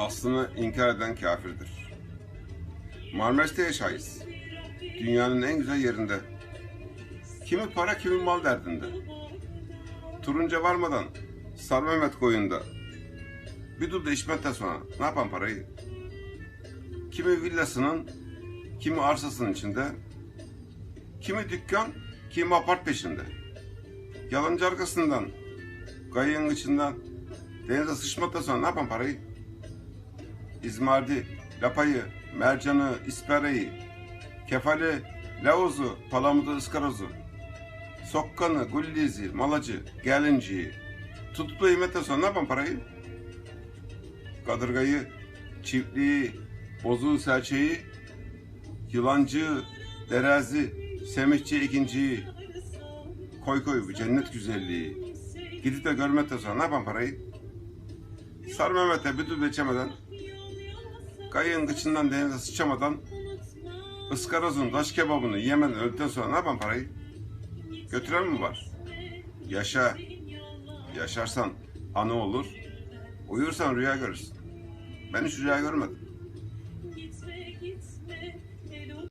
aslını inkar eden kafirdir. Marmaris'te yaşayız. Dünyanın en güzel yerinde. Kimi para kimi mal derdinde. Turunca varmadan Sar Mehmet koyunda. Bir dur da içmekten sonra ne yapan parayı? Kimi villasının, kimi arsasının içinde. Kimi dükkan, kimi apart peşinde. Yalancı arkasından, kayığın içinden denize sıçmaktan sonra ne yapan parayı? İzmardi, lapayı, mercanı, ispereyi, kefali, lavuzu, palamudu, ıskarozu, sokkanı, gullizi, malacı, gelinciyi, da yemetten sonra ne yapan parayı? Kadırgayı, çiftliği, bozuğu serçeyi, yılancı, derazi, semihçi ikinciyi, koy koy bu cennet güzelliği. Gidip de görmekten sonra ne yapan parayı? Sar Mehmet'e bir düdü içemeden, kayığın kıçından denize sıçamadan, ıskarozun taş kebabını yemeden öldükten sonra ne yapan parayı? Götüren mi var? Yaşa. Yaşarsan anı olur. Uyursan rüya görürsün. Ben hiç rüya görmedim.